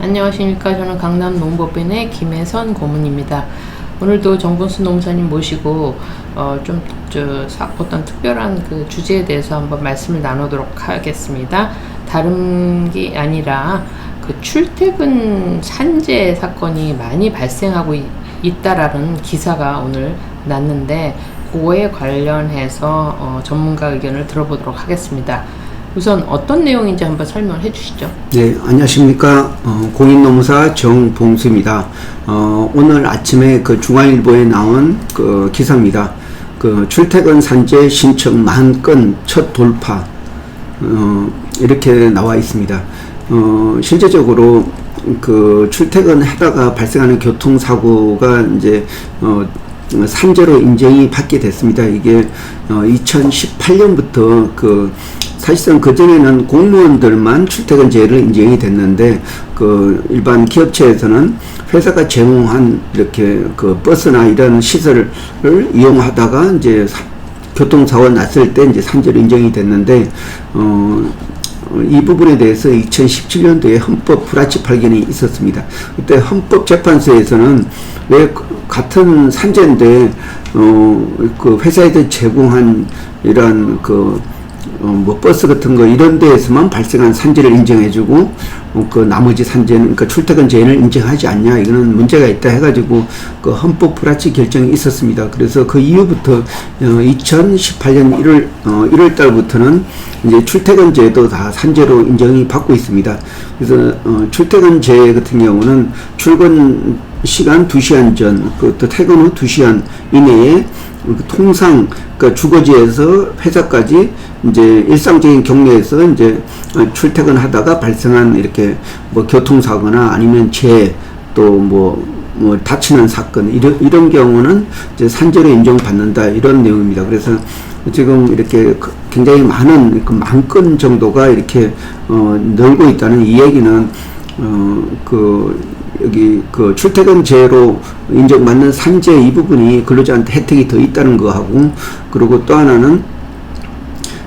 안녕하십니까. 저는 강남 농법인의 김혜선 고문입니다. 오늘도 정분수 농사님 모시고 어, 좀저 어떤 특별한 그 주제에 대해서 한번 말씀을 나누도록 하겠습니다. 다른 게 아니라 그 출퇴근 산재 사건이 많이 발생하고 있, 있다라는 기사가 오늘 났는데 그거에 관련해서 어, 전문가 의견을 들어보도록 하겠습니다. 우선 어떤 내용인지 한번 설명을 해주시죠. 네, 안녕하십니까. 어, 공인노무사 정봉수입니다. 어, 오늘 아침에 그 중앙일보에 나온 그 기사입니다. 그 출퇴근 산재 신청 만 건 첫 돌파. 어, 이렇게 나와 있습니다. 어, 실제적으로 그 출퇴근하다가 발생하는 교통사고가 이제 어, 산재로 인정이 받게 됐습니다. 이게 어, 2018년부터 그 사실상 그전에는 공무원들만 출퇴근제를 인정이 됐는데 그 일반 기업체에서는 회사가 제공한 이렇게 그 버스나 이런 시설을 이용하다가 이제 사, 교통사고 났을 때 이제 산재로 인정이 됐는데 어, 이 부분에 대해서 2017년도에 헌법 불합치 발견이 있었습니다. 그때 헌법재판소에서는 왜 같은 산재인데 어, 그 회사에서 제공한 이런 그 어, 뭐 버스 같은 거 이런 데에서만 발생한 산재를 인정해주고 어, 그 나머지 산재는 그러니까 출퇴근 제한을 인정하지 않냐 이거는 문제가 있다 해가지고 그 헌법 불합치 결정이 있었습니다. 그래서 그 이후부터 어, 2018년 1월 어, 1월 달부터는 이제 출퇴근제도 다 산재로 인정이 받고 있습니다. 그래서 어, 출퇴근제 같은 경우는 출근 시간 2시간 전, 그또 퇴근 후 2시간 이내에 그 통상 그 주거지에서 회사까지 이제 일상적인 경로에서 이제 출퇴근하다가 발생한 이렇게 뭐 교통사고나 아니면 재해 또뭐 뭐 다치는 사건 이런 이런 경우는 이제 산재로 인정받는다 이런 내용입니다. 그래서 지금 이렇게 굉장히 많은 그 만 건 정도가 이렇게 어 늘고 있다는 이 얘기는 어그 여기 그 출퇴근제로 인정받는 산재 이 부분이 근로자한테 혜택이 더 있다는 거하고 그리고 또 하나는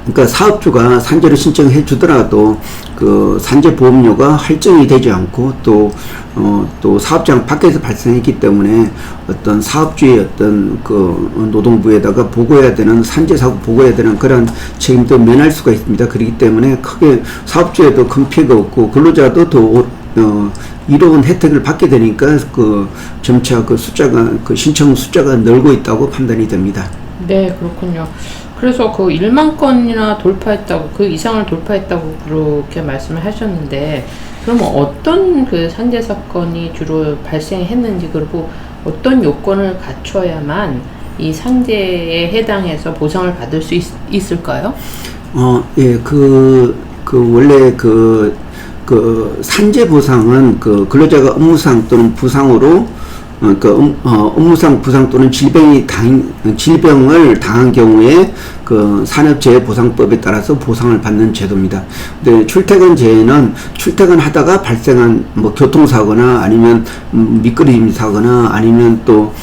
그러니까 사업주가 산재를 신청해 주더라도 그 산재 보험료가 할증이 되지 않고 또 어, 또 사업장 밖에서 발생했기 때문에 어떤 사업주의 어떤 그 노동부에다가 보고해야 되는 산재 사고 보고해야 되는 그런 책임도 면할 수가 있습니다. 그렇기 때문에 크게 사업주에도 큰 피해가 없고 근로자도 더 어, 이로운 혜택을 받게 되니까 그 점차 그 숫자가 그 신청 숫자가 늘고 있다고 판단이 됩니다. 네, 그렇군요. 그래서 그 1만 건이나 돌파했다고 그 이상을 돌파했다고 그렇게 말씀을 하셨는데 그러면 어떤 그 산재 사건이 주로 발생했는지 그리고 어떤 요건을 갖춰야만 이 산재에 해당해서 보상을 받을 수 있, 있을까요? 어, 예, 그, 그 원래 그, 그 산재 보상은 그 근로자가 업무상 또는 부상으로 어, 그 업, 어, 업무상 부상 또는 질병이 당 질병을 당한 경우에 그 산업재해보상법에 따라서 보상을 받는 제도입니다. 근데 출퇴근 재해는 출퇴근하다가 발생한 뭐 교통사고나 아니면 미끄러짐 사거나 아니면 또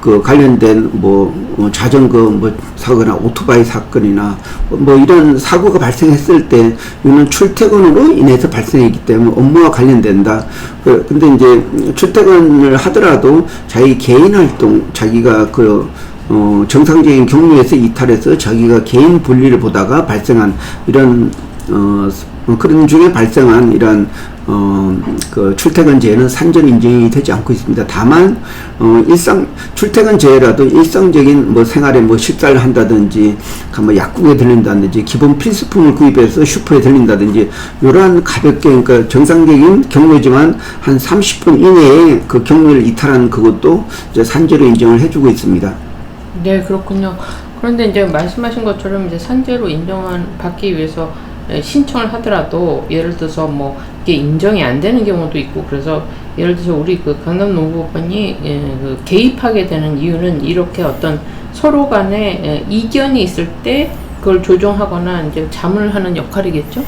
그 관련된 뭐 어, 자전거 뭐 사거나 오토바이 사건이나 뭐 이런 사고가 발생했을 때 이거는 출퇴근으로 인해서 발생했기 때문에 업무와 관련된다. 그 근데 이제 출퇴근을 하더라도 자기 개인 활동 자기가 그 어, 정상적인 경로에서 이탈해서 자기가 개인 분리를 보다가 발생한 이런 어, 그런 중에 발생한 이런 어, 그 출퇴근제는 산전 인정이 되지 않고 있습니다. 다만 어, 일상 출퇴근제라도 일상적인 뭐 생활에 뭐 식사를 한다든지 뭐 약국에 들린다든지 기본 필수품을 구입해서 슈퍼에 들린다든지 이러한 가볍게 그러니까 정상적인 경로지만 한 30분 이내에 그 경로를 이탈한 그것도 이제 산재로 인정을 해주고 있습니다. 네, 그렇군요. 그런데 이제 말씀하신 것처럼 이제 산재로 인정한 받기 위해서 예, 신청을 하더라도 예를 들어서 뭐 이게 인정이 안 되는 경우도 있고 그래서 예를 들어서 우리 그 강남 농구반이 예, 그 개입하게 되는 이유는 이렇게 어떤 서로 간에 예, 이견이 있을 때 그걸 조정하거나 이제 자문을 하는 역할이겠죠?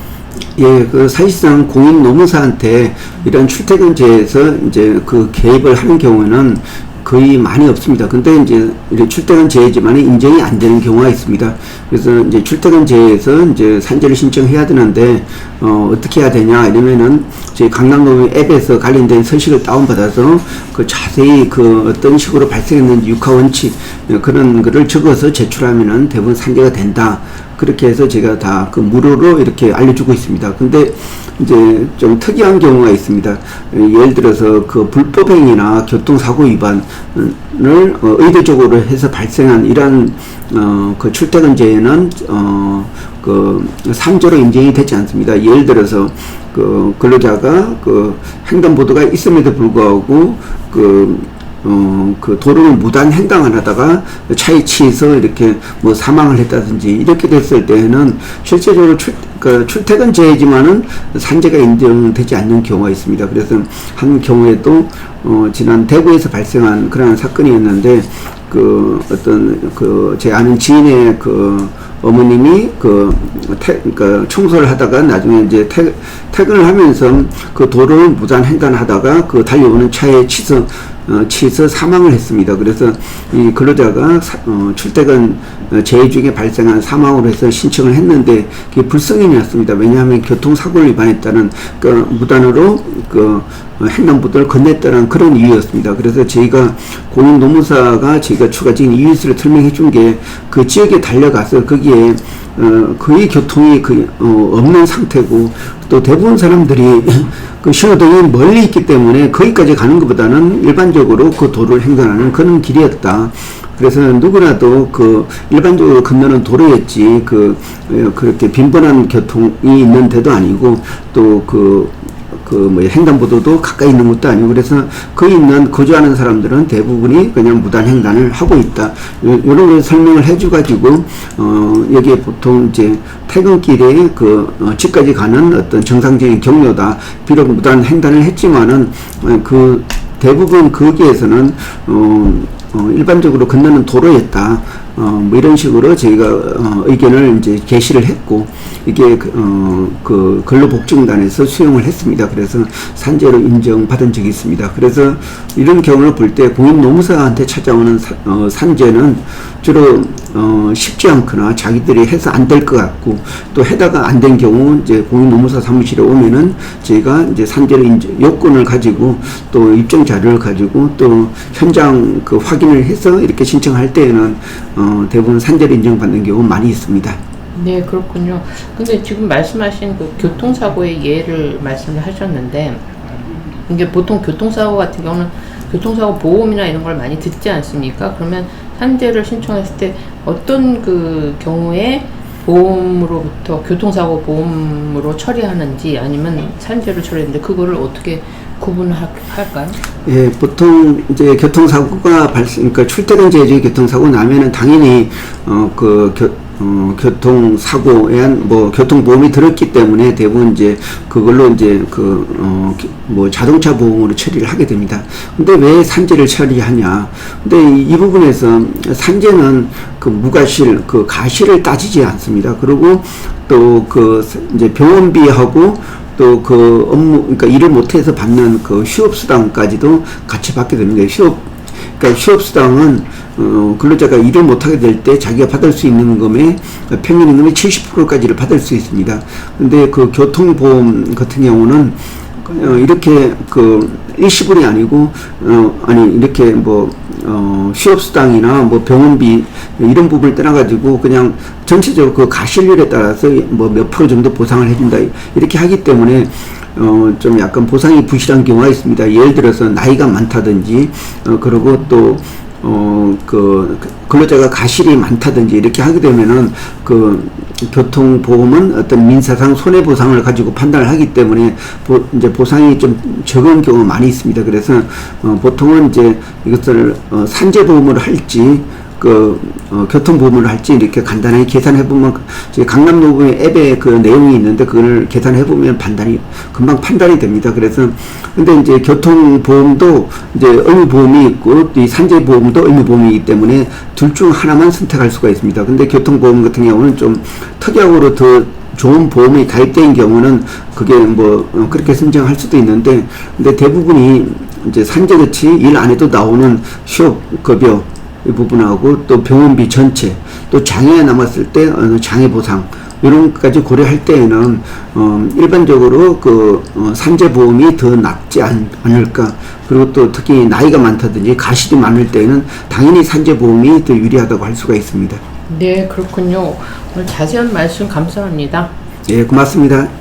예, 그 사실상 공인 노무사한테 이런 출퇴근제에서 이제 그 개입을 하는 경우는 거의 많이 없습니다. 근데 이제 출퇴근 제외지만 인정이 안 되는 경우가 있습니다. 그래서 이제 출퇴근 제외에서 이제 산재를 신청해야 되는데 어, 어떻게 해야 되냐 이러면은 저희 강남노무 앱에서 관련된 서식을 다운받아서 그 자세히 그 어떤 식으로 발생했는지 육하 원칙 어, 그런 거를 적어서 제출하면은 대부분 산재가 된다. 그렇게 해서 제가 다 그 무료로 이렇게 알려주고 있습니다. 근데 이제 좀 특이한 경우가 있습니다. 어, 예를 들어서 그 불법행위나 교통사고 위반을 어, 의도적으로 해서 발생한 이러한 어, 그 출퇴근제에는 어, 그 산재로 인정이 되지 않습니다. 예를 들어서 그 근로자가 그 횡단보도가 있음에도 불구하고 그 어, 그 도로를 무단 횡단을 하다가 차에 치여서 이렇게 뭐 사망을 했다든지 이렇게 됐을 때에는 실제적으로 출, 그 출퇴근 제지만은 산재가 인정되지 않는 경우가 있습니다. 그래서 한 경우에도 어, 지난 대구에서 발생한 그러한 사건이었는데 그 어떤 그 제 아는 지인의 그 어머님이 그, 태, 그 청소를 하다가 나중에 이제 퇴, 퇴근을 하면서 그 도로를 무단 횡단하다가 그 달려오는 차에 치서 어, 치서 사망을 했습니다. 그래서 이 근로자가 사, 어, 출퇴근 어, 재해 중에 발생한 사망으로 해서 신청을 했는데 그게 불성인이었습니다. 왜냐하면 교통사고를 위반했다는 그 무단으로 그 어, 횡단보도를 건넸다는 그런 이유였습니다. 그래서 저희가 공인노무사가 저희가 추가적인 이유를 설명해 준 게 그 지역에 달려가서 거기에 어, 거의 교통이 그, 어, 없는 상태고 또 대부분 사람들이 그 신호등이 멀리 있기 때문에 거기까지 가는 것보다는 일반적으로 그 도로를 횡단하는 그런 길이었다. 그래서 누구나도 그 일반적으로 건너는 도로였지 그 어, 그렇게 빈번한 교통이 있는 데도 아니고 또그 그뭐 횡단보도도 가까이 있는 것도 아니고 그래서 거기 있는 거주하는 사람들은 대부분이 그냥 무단 횡단을 하고 있다. 요- 요런 걸 설명을 해줘 가지고 어 여기에 보통 이제 퇴근길에 그 어, 집까지 가는 어떤 정상적인 경로다. 비록 무단 횡단을 했지만은 어, 그 대부분 거기에서는 어, 어, 일반적으로 건너는 도로였다. 어, 뭐 이런 식으로 저희가 어, 의견을 이제 게시를 했고 이게 그, 어, 그 근로복지공단에서 수용을 했습니다. 그래서 산재로 인정받은 적이 있습니다. 그래서 이런 경우를 볼 때 공인노무사한테 찾아오는 사- 어, 산재는 주로 어, 쉽지 않거나 자기들이 해서 안 될 것 같고 또 해다가 안 된 경우 이제 공인노무사 사무실에 오면은 저희가 이제 산재를 인정, 요건을 가지고 또 입증 자료를 가지고 또 현장 그 확인을 해서 이렇게 신청할 때에는 어, 대부분 산재를 인정받는 경우 많이 있습니다. 네, 그렇군요. 근데 지금 말씀하신 그 교통사고의 예를 말씀을 하셨는데, 이게 보통 교통사고 같은 경우는 교통사고 보험이나 이런 걸 많이 듣지 않습니까? 그러면 산재를 신청했을 때 어떤 그 경우에 보험으로부터 교통사고 보험으로 처리하는지 아니면 산재로 처리하는데 그거를 어떻게 구분할까요? 예, 보통 이제 교통사고가 발생, 그러니까 출퇴근 제지 교통사고 나면은 당연히 어그 어, 교통사고에 한 뭐 교통보험이 들었기 때문에 대부분 이제 그걸로 이제 그 어 뭐 자동차 보험으로 처리를 하게 됩니다. 근데 왜 산재를 처리하냐? 근데 이, 이 부분에서 산재는 그 무과실, 그 가실을 따지지 않습니다. 그리고 또 그 이제 병원비하고 또 그 업무, 그러니까 일을 못해서 받는 그 휴업수당까지도 같이 받게 됩니다. 휴업, 그러니까 휴업수당은 어, 근로자가 일을 못하게 될 때 자기가 받을 수 있는 금액의 평균 임금의 70%까지를 받을 수 있습니다. 근데 그 교통보험 같은 경우는 어, 이렇게 그 일시불이 아니고 어, 아니 이렇게 뭐 어, 휴업수당이나 뭐 병원비 이런 부분을 떠나가지고 그냥 전체적으로 그 가실률에 따라서 뭐 몇 프로 정도 보상을 해준다 이렇게 하기 때문에 어, 좀 약간 보상이 부실한 경우가 있습니다. 예를 들어서 나이가 많다든지 어, 그리고 또 어, 그, 근로자가 가실이 많다든지 이렇게 하게 되면은 그 교통보험은 어떤 민사상 손해보상을 가지고 판단을 하기 때문에 보, 이제 보상이 좀 적은 경우가 많이 있습니다. 그래서 어, 보통은 이제 이것을 어, 산재보험으로 할지 그 어, 교통보험을 할지 이렇게 간단하게 계산해 보면 저희 강남노부의 앱에 그 내용이 있는데 그걸 계산해 보면 판단이 금방 판단이 됩니다. 그래서 근데 이제 교통보험도 이제 의무보험이 있고 이 산재보험도 의무보험이기 때문에 둘 중 하나만 선택할 수가 있습니다. 근데 교통보험 같은 경우는 좀 특약으로 더 좋은 보험이 가입된 경우는 그게 뭐 어, 그렇게 선정할 수도 있는데 근데 대부분이 이제 산재같이 일안 해도 나오는 휴업급여 이 부분하고 또 병원비 전체 또 장애 남았을 때 어, 장애 보상 이런 것까지 고려할 때에는 어, 일반적으로 그 어, 산재 보험이 더 낫지 않, 않을까 그리고 또 특히 나이가 많다든지 가실이 많을 때는 당연히 산재 보험이 더 유리하다고 할 수가 있습니다. 네, 그렇군요. 오늘 자세한 말씀 감사합니다. 예, 고맙습니다.